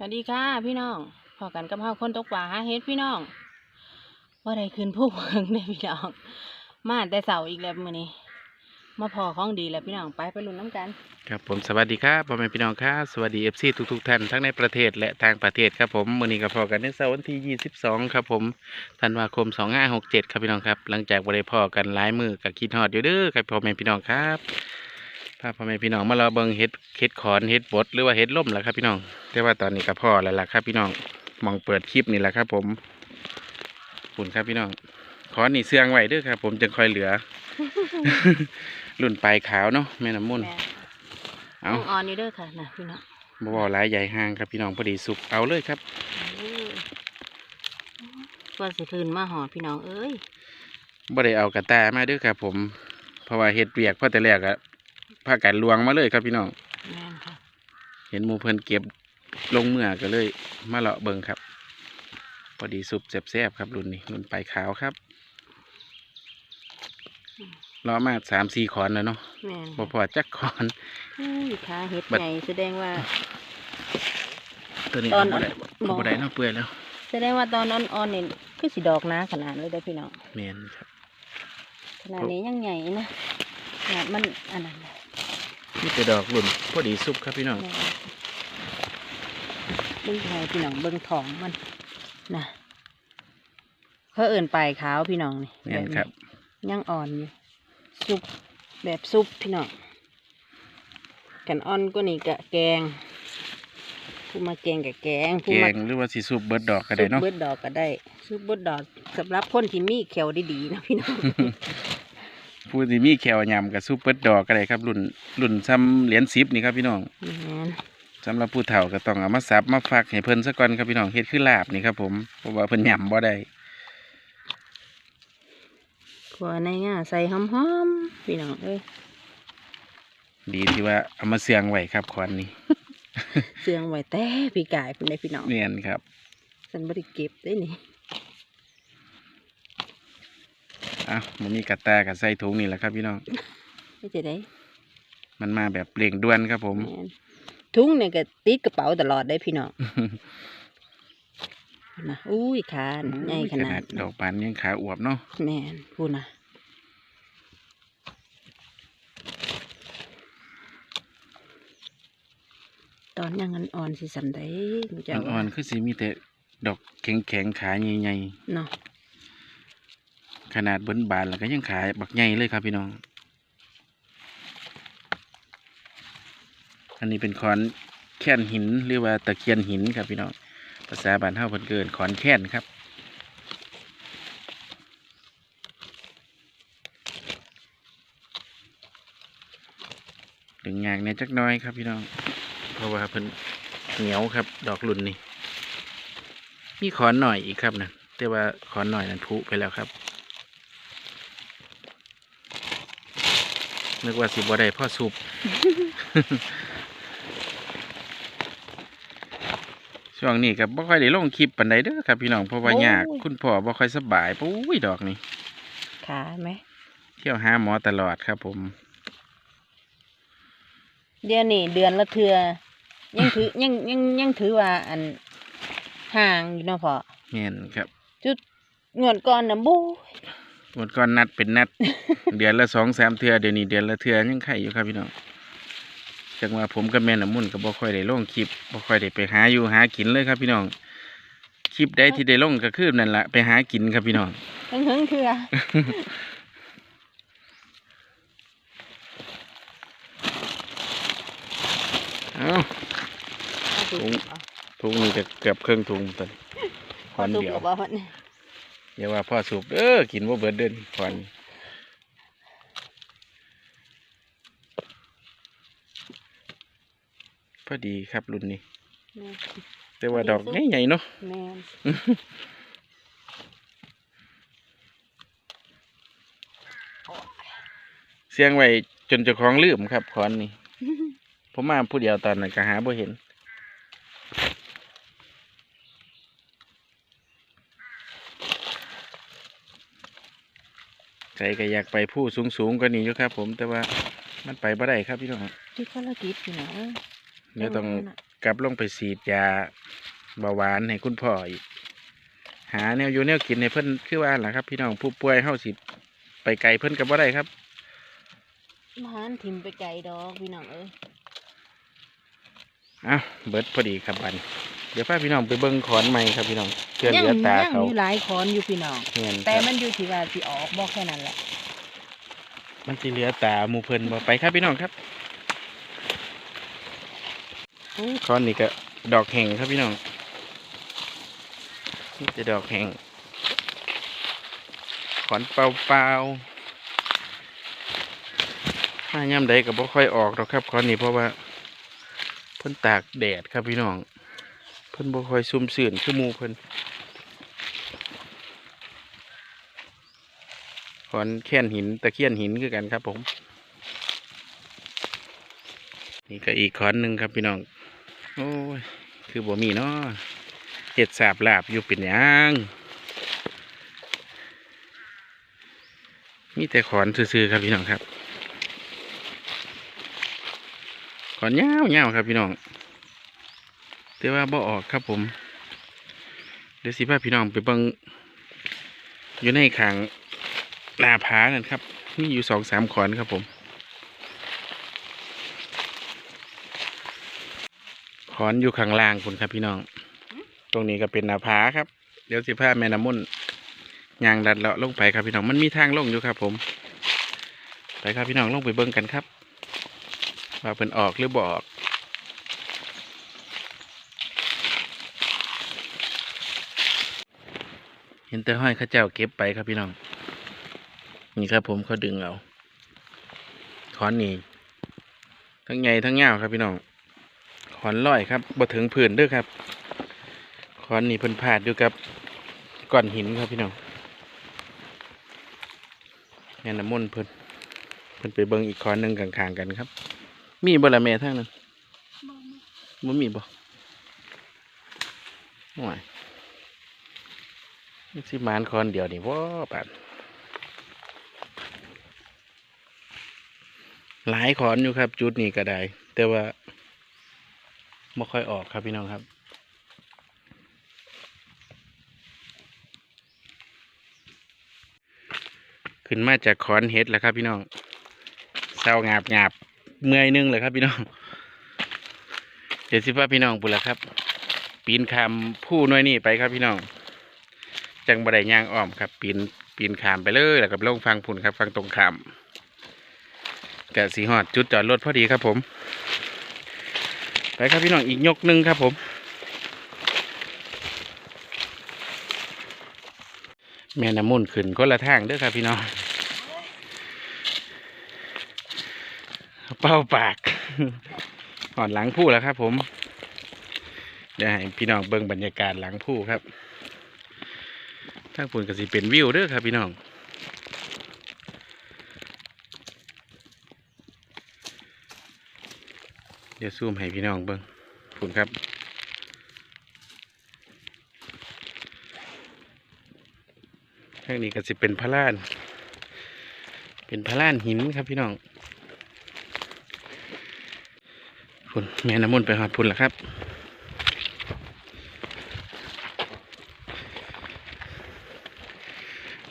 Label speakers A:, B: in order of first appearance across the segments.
A: สวัสดีค่ะพี่น้องพอกันกับเฮาคนตกปลาหาเฮ็ดพี่น้องว่าได้ขึ้นผู้เพิงได้พี่น้อง มาแต่เสาอีกแล้วมื้อนี้ มาพอของดีแล้วพี่น้องไปไปลุ้นน้ำกัน
B: ครับผมสวัสดีครับพ่อแม่พี่น้องครับสวัสดีเอฟซีทุกๆท่านทั้งในประเทศและต่างประเทศครับผมมื้อนี้ก็พอกันในเสาร์วันที่ 22 ครับผมธันวาคม 2567 ครับพี่น้องครับ หลังจากบ่ได้พอกันหลายมือกับคิดฮอดอยู่เด้อครับพ่อแม่พี่น้องครับ พาพ่อแม่พี่น้องมารอเบิ่งเฮ็ดเฮ็ดขอนเฮ็ดบดหรือว่าเฮ็ดล่มแหละครับพี่น้องแต่ว่าตอนนี้ก็พอแล้วล่ะครับพี่น้องมองเปิดคลิปนี่แหละครับ ผมขอบคุณครับพี่น้องขอนนี่เสื่องไว้เด้อครับ ผมจึงค่อยเหลือ รุ่นปลายขาวเนาะแม่น้ำมุ่น
A: แม่
B: เอา
A: ต้องออนนี่เด้อค่ะนะพี่น้อง
B: บ่บ่หลายใหญ่ห่างครับพี่น้องพอดีสุกเอาเลยครับ
A: เออว่าสิคืนมาหอดพี่น้องเอ้ย
B: บ่ได้เอากระตามาเด้อครับผมเพราะว่าเฮ็ดเวียกพอแต่แรกอะ พากันลวงมาเลยครับพี่น้อง
A: แม่นค่ะ
B: เห็นหมูเพิ่นเก็บลงเมื่อก็เลย มาเลาะเบิ่งครับ พอดีสุปแซ่บๆครับรุ่นนี้รุ่นปลายขาวครับเลาะมาสามสี่ขอนแล้วเนาะ
A: แม่น
B: บ่พอจักขอน
A: อุ้ยขาเฮ็ด
B: บัด
A: ใหญ่แสดงว่า
B: ตัวนี้
A: ตอน
B: เอาบ่ได้
A: บ่
B: เอาบ่ได้เนาะเปื่อยแล้ว
A: แสดงว่าตอนอ่อนๆนี่คือสิดอกหนาขนาดเลยเด้อพี่น้อง
B: แม่นครับ
A: ขนาดนี้ยังใหญ่นะขนาดมันอันนั้น นะ
B: นี่แต่ดอกรุ่นพอดีสุปครับพี่น้อง
A: แม่เบิ้งไทยพี่น้องเบิ้งท้องมันนะเขาเอิ่นปลายขาวพี่น้องนี่
B: แม่นครับ
A: ยังอ่อนอยู่ซุปแบบซุปพี่น้องกันอ่อนก็นี่กะแกงผู้มาแกงกับแกงผู้
B: แก
A: มาง
B: หรือว่าสิสุปเบิดดอกก็ได้เนาะ
A: ซุปเบิดดอกก็ได้ซุปเบิดดอกสำหรับคนที่มีแขวดีๆนะพี่น้อง
B: ผู้ที่มีแขวยำกับซุปเปอร์ดอกก็ได้ครับรุ่นรุ่นซ้ำเหรียญสิบนี่ครับพี่น้อง
A: แม่น
B: สำหรับผู้เฒ่าก็ต้องเอามาสับมาฟักให้เพิ่นซะก่อนครับพี่น้องเฮ็ดคือลาบนี่ครับผมเพราะว่าเพิ่นยำบ่ได้
A: ขัวในง่าใส่หอมๆพี่น้องเอ้ย
B: ดีที่ว่าเอามาเสียงไว้ครับควันนี้
A: เสื่องไว้แต่พี่กายเป็นได้พี่น้อง
B: เนียนครับ
A: ฉันบริเก็บได้นี่
B: อะมันมีกระแตกับใส่ถุงนี่แหละครับพี่น้อง
A: ไม่จะได้
B: มันมาแบบเร่งด่วนครับผม
A: แม่นถุงเนี่ยก็ติดกระเป๋าตลอดได้พี่น้องนะอุ้ยขานใหญ่ขนาด
B: ดอกปานยังขาอวบเนาะ
A: แม่นพูดนะตอนยังอันอ่อนสิสันได้มันจะ
B: อ่อนๆคือสิมีแต่ดอกแข็งๆขาใหญ่
A: เนาะ
B: ๆ ขนาดเบิ้นบานแล้วก็ยังขายบักใหญ่เลยครับพี่น้อง อันนี้เป็นขอนแค่นหินหรือว่าตะเคียนหินครับพี่น้อง ภาษาบ้านเฮาเพิ่นเกินขอนแค่นครับดึงยางเนี่ยจักน้อยครับพี่น้อง เพราะว่าเพิ่นเหนียวครับ ดอกรุ่นนี้มีขอนหน่อยอีกครับนะแต่ว่าขอนหน่อยนั้นผุไปแล้วครับ นึกว่าสิบ่ได้พ่อสุบช่วงนี้ก็บ่ค่อยได้ลงคลิปปานใดเด้อครับพี่น้องเพราะว่ายากคุณพ่อบ่ค่อยสบายปุ้ยดอกนี่
A: ขาไหม
B: เที่ยวหาหมอตลอดครับ ผม
A: เดือนนี้เดือนละเทือยังถือยังยังยังถือว่าอันห่างอยู่เนาะพ่อ
B: เห็นครับ
A: จุดงวดก่อนนะบู๊
B: หมดก่อนนัดเป็นนัด เดือนละสองสามเทื่อเดี๋ยวนี้เดือนละเทื่อยังไข่อยู่ครับพี่น้องจังว่าผมกับแม่น้ำมุ่นก็บ่ค่อยได้ลงคลิปบ่ค่อยได้ไปหาอยู่หากินเลยครับพี่น้องคลิปใดที่ได้ลงก็คือนั่นละไปหากินครับพี่น้อง
A: เฮิงเฮิงเทือ
B: เอ้าถุงถุงนี้ก็เกือบครึ่งถุงตอน
A: พอ
B: วัน
A: ตุก
B: เดียว
A: บอกว่ามัน
B: อย่าว่าพ่อสูบเด้อกินว่าเบิดเดินควันพอดีครับรุ่นนี้
A: แม่น
B: แต่ว่าดอกใหญ่ๆเนาะ
A: แม่น
B: เสียงไว้จนเจ้าของลืมครับคอนนี่ผมมาผู้เดียวตอนนั้นก็หาบ่เห็น ใจก็อยากไปผู้สูงสูงๆกว่านี้อยู่ครับ ผมแต่ว่ามันไปบ่ได้ครับพี่น้อง
A: ที่ภารกิจอยู่นะ
B: เดี๋ยวต้องกลับลงไปฉีดยาเบาหวานให้คุณพ่ออีกหาแนวอยู่แนวกินให้เพิ่นคือว่าล่ะครับ พี่น้องผู้ป่วยเฮาสิไปไกลเพิ่นก็บ่ได้ครับ
A: มาหันถิ่มไปไกลดอกพี่น้องเอ้ย
B: อ้าวเบิดพอดีครับบัดนเดี๋ยวพาพี่น้องไปเบิ่งขอนใหม่ครับพี่น้องเพื่อเหลือตา
A: ยัง
B: เขา
A: มีหลายคอนอยู่พี่น้อง
B: เห็น
A: แต่
B: ครับ
A: มันอยู่ที่ว่าสิออกบ่แค่นั้นแหละ
B: มันสิเหลือตาหมู่เพิ่นบ่ไปครับพี่น้องครับอู้ขอนนี่ก็ดอกแห่งครับพี่น้องนี่จะดอกแห่งขอนเปล่าเปล่าๆถ้าย่ำใดก็บ่ค่อยออกหรอกครับขอนนี้เพราะว่าเพิ่นตากแดดครับพี่น้องเพิ่นบ่ค่อยซุ่มซื่นคือมูเพิ่นขอนแค่นหินตะเคียนหินคือกันครับ ผม นี่ก็อีกขอนหนึ่งครับพี่น้อง โอ้ย คือบ่มีเนาะเห็ดสาบลาบอยู่เป็นยังมีแต่ขอนซื่อๆครับพี่น้องครับ ขอนยาวๆครับพี่น้อง แต่ว่าบ่ออกครับผม เดี๋ยวสิพาพี่น้องไปเบิงอยู่ในขางหน้าผานั่นครับมีอยู่สองสามขอนครับผม ขอนอยู่ข้างล่างคุณครับพี่น้อง ตรงนี้ก็เป็นหน้าผาครับ เดี๋ยวสิพาแม่น้ำมุ่นยางดัดเลาะลงไปครับพี่น้องมันมีทางลงอยู่ครับ ผม ไปครับพี่น้องลงไปเบิ่งกันครับว่าเพิ่นออกหรือบอก เห็นแต่ห้อยข้าเจ้าเก็บไปครับพี่น้อง นี่ครับผมเขาดึงเอาขอนนี่ทั้งใหญ่ทั้งยาวครับพี่น้องขอนลอยครับบ่ถึงพื้นด้วยครับขอนนี่เพิ่นพาดอยู่กับก้อนหินครับพี่น้องแม่น้ำมนต์เพิ่นเพิ่นไปเบิ่งอีกขอนหนึ่งข้างๆกันครับ มีบละแม่ทั้งนั้นบ่มีบ่ห่วย สิมานคอนเดียวนี่ว้าปานหลายขอนอยู่ครับ จุดนี้ก็ได้ แต่ว่าไม่ค่อยออกครับพี่น้องครับ ขึ้นมาจากขอนเห็ดแล้วครับพี่น้องเศร้างาบงาบเมื่อยหนึงเลยครับพี่น้อง เดี๋ยวสิพาพี่น้องปุ่นละครับ ปีนคำผู้น้อยนี่ไปครับพี่น้อง จังบไดย่างอ้อมครับ ปีนปีนขามไปเลยแล้วกับลงฟังพุ่นครับ ฟังตรงขามกะสีหอดจุดจอดรถพอดีครับผม ไปครับพี่น้องอีกยกหนึ่งครับผมแม่น้ำมุ่นขึ้นคนละทางเด้อครับพี่น้องเป้าปากหอดหลังผู้แล้วครับผมเดี๋ยวให้พี่น้องเบิ่งบรรยากาศหลังผู้ครับ ทางปุ่นก็สิเป็นวิวเด้อครับพี่น้องเดี๋ยวซูมให้พี่น้องเบิ่งปุ่นครับทางนี้ก็สิเป็นพระลาน เป็นพระลานหินครับพี่น้องพุ่นแม่น้ำมนต์ไปหอดพุ่นแล้วครับ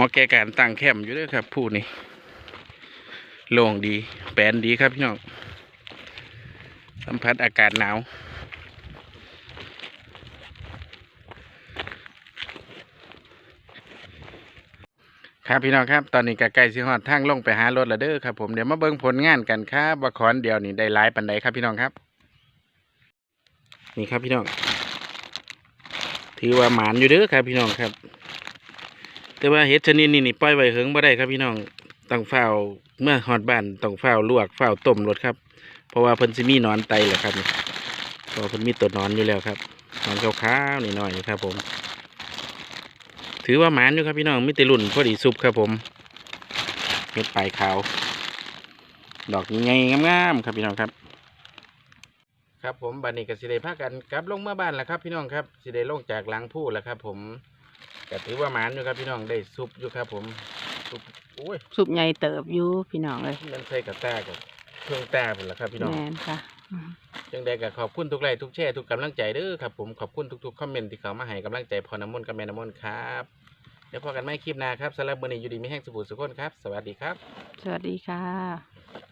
B: หมอแกการตั้งแคมป์อยู่ด้วยครับ ผู้นี้โล่งดี แปลนดีครับพี่น้องสัมผัสอากาศหนาวครับพี่น้องครับตอนนี้กใกล้สิฮอดทางลงไปหารถล้วเด้อครับ ผมเดี๋ยวมาเบิ่งผลงานกันครับว่าขอนเดียวนี่ได้หลายปันใดครับพี่น้องครับ นี่ครับพี่น้อง ถือว่าหมานอยู่เด้อครับพี่น้องครับ แต่ว่าเห็ดชนิดนี้นี่ปล่อยไว้เหิงบ่ได้ครับพี่น้องต้องเฝ้าเมื่อฮอดบ้านต้องเฝ้าลวกเฝ้าต้มรถครับ เพราะว่าเพิ่นสิมีนอนไตแหละครับนี่เพราะเพิ่นมีตัวนอนอยู่แล้วครับนอนขาวๆนี่หน่อยครับ ผม ถือว่าหมานอยู่ครับพี่น้องมีแต่รุ่นพอดีซุปครับผมเห็ดปลายขาว ดอกใหญ่ๆงามๆครับพี่น้องครับ ครับผมบันนี้ก็สิได้พากันกลับลงเมาบ้านแล้วครับ พี่น้องครับสิได้ลงจากหลังผู้แล้วครับ ผม ก็ถือว่าหมานอยู่ครับพี่น้องได้ซุปอยู่ครับ ผมซุปโอ้ย
A: สุบใหญ่เติบอยู่พี่น้องเลย
B: มันใส่กับตากับเครื่องตาผมละครับพี่น้อง
A: แมนค่ะอืม
B: จังใดก็ขอบคุณทุกไลค์ทุกแชร์ทุกกำลังใจเด้อครับผมขอบคุณทุกๆคอมเมนต์ที่เขามาให้กำลังใจพอน้ำมนต์กับแม่น้ำมนต์ครับเดี๋ยวพอกันไม่คลิปหน้าครับสำหรับมื้อนี้อยู่ดีมีแห้งสุบุสุขคนครับ สวัสดีครับ
A: สวัสดีค่ะ